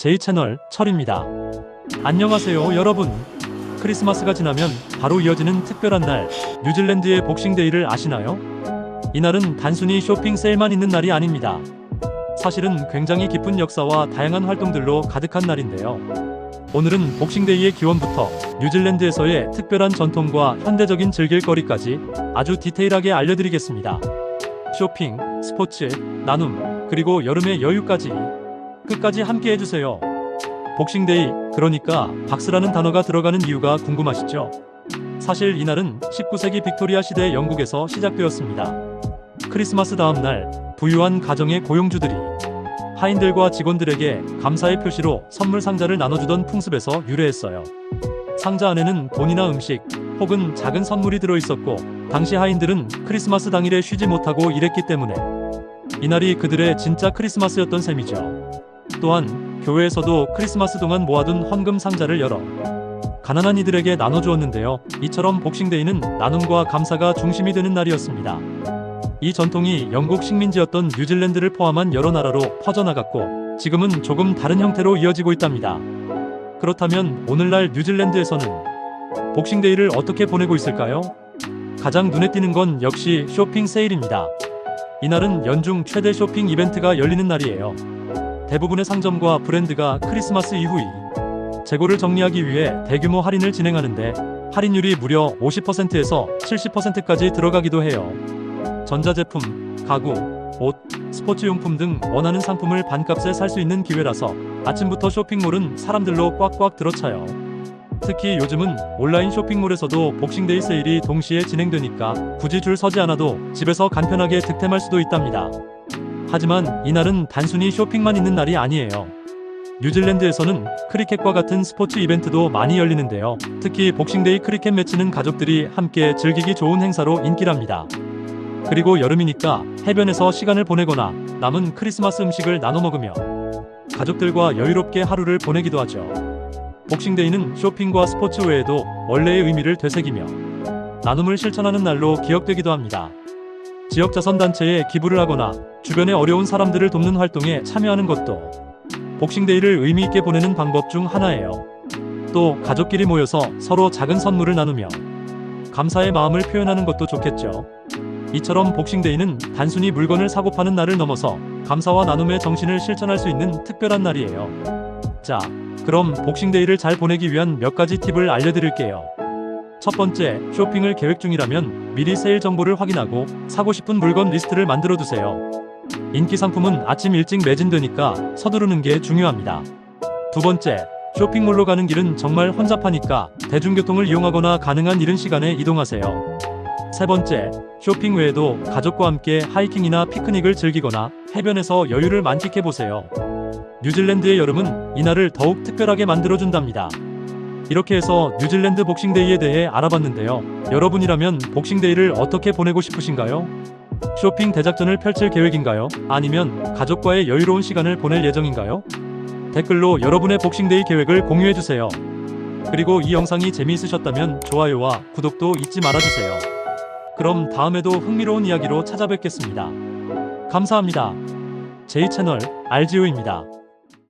제 채널 철입니다. 안녕하세요 여러분. 크리스마스가 지나면 바로 이어지는 특별한 날 뉴질랜드의 복싱데이를 아시나요? 이날은 단순히 쇼핑 세일만 있는 날이 아닙니다. 사실은 굉장히 깊은 역사와 다양한 활동들로 가득한 날인데요. 오늘은 복싱데이의 기원부터 뉴질랜드에서의 특별한 전통과 현대적인 즐길거리까지 아주 디테일하게 알려드리겠습니다. 쇼핑, 스포츠, 나눔, 그리고 여름의 여유까지 끝까지 함께 해주세요. 복싱데이, 그러니까 박스라는 단어가 들어가는 이유가 궁금하시죠? 사실 이날은 19세기 빅토리아 시대 영국에서 시작되었습니다. 크리스마스 다음 날, 부유한 가정의 고용주들이 하인들과 직원들에게 감사의 표시로 선물 상자를 나눠주던 풍습에서 유래했어요. 상자 안에는 돈이나 음식 혹은 작은 선물이 들어 있었고, 당시 하인들은 크리스마스 당일에 쉬지 못하고 일했기 때문에 이날이 그들의 진짜 크리스마스였던 셈이죠. 또한 교회에서도 크리스마스 동안 모아둔 헌금 상자를 열어 가난한 이들에게 나눠주었는데요. 이처럼 복싱데이는 나눔과 감사가 중심이 되는 날이었습니다. 이 전통이 영국 식민지였던 뉴질랜드를 포함한 여러 나라로 퍼져나갔고 지금은 조금 다른 형태로 이어지고 있답니다. 그렇다면 오늘날 뉴질랜드에서는 복싱데이를 어떻게 보내고 있을까요? 가장 눈에 띄는 건 역시 쇼핑 세일입니다. 이날은 연중 최대 쇼핑 이벤트가 열리는 날이에요. 대부분의 상점과 브랜드가 크리스마스 이후 이 재고를 정리하기 위해 대규모 할인을 진행하는데 할인율이 무려 50%에서 70%까지 들어가기도 해요. 전자제품, 가구, 옷, 스포츠용품 등 원하는 상품을 반값에 살 수 있는 기회라서 아침부터 쇼핑몰은 사람들로 꽉꽉 들어차요. 특히 요즘은 온라인 쇼핑몰에서도 복싱데이 세일이 동시에 진행되니까 굳이 줄 서지 않아도 집에서 간편하게 득템할 수도 있답니다. 하지만 이날은 단순히 쇼핑만 있는 날이 아니에요. 뉴질랜드에서는 크리켓과 같은 스포츠 이벤트도 많이 열리는데요. 특히 복싱데이 크리켓 매치는 가족들이 함께 즐기기 좋은 행사로 인기랍니다. 그리고 여름이니까 해변에서 시간을 보내거나 남은 크리스마스 음식을 나눠 먹으며 가족들과 여유롭게 하루를 보내기도 하죠. 복싱데이는 쇼핑과 스포츠 외에도 원래의 의미를 되새기며 나눔을 실천하는 날로 기억되기도 합니다. 지역 자선단체에 기부를 하거나 주변의 어려운 사람들을 돕는 활동에 참여하는 것도 복싱데이를 의미 있게 보내는 방법 중 하나예요. 또 가족끼리 모여서 서로 작은 선물을 나누며 감사의 마음을 표현하는 것도 좋겠죠. 이처럼 복싱데이는 단순히 물건을 사고 파는 날을 넘어서 감사와 나눔의 정신을 실천할 수 있는 특별한 날이에요. 자, 그럼 복싱데이를 잘 보내기 위한 몇 가지 팁을 알려드릴게요. 첫 번째, 쇼핑을 계획 중이라면 미리 세일 정보를 확인하고 사고 싶은 물건 리스트를 만들어 두세요. 인기 상품은 아침 일찍 매진되니까 서두르는 게 중요합니다. 두 번째, 쇼핑몰로 가는 길은 정말 혼잡하니까 대중교통을 이용하거나 가능한 이른 시간에 이동하세요. 세 번째, 쇼핑 외에도 가족과 함께 하이킹이나 피크닉을 즐기거나 해변에서 여유를 만끽해 보세요. 뉴질랜드의 여름은 이날을 더욱 특별하게 만들어준답니다. 이렇게 해서 뉴질랜드 복싱데이에 대해 알아봤는데요. 여러분이라면 복싱데이를 어떻게 보내고 싶으신가요? 쇼핑 대작전을 펼칠 계획인가요? 아니면 가족과의 여유로운 시간을 보낼 예정인가요? 댓글로 여러분의 복싱데이 계획을 공유해주세요. 그리고 이 영상이 재미있으셨다면 좋아요와 구독도 잊지 말아주세요. 그럼 다음에도 흥미로운 이야기로 찾아뵙겠습니다. 감사합니다. 제 채널 RGU입니다.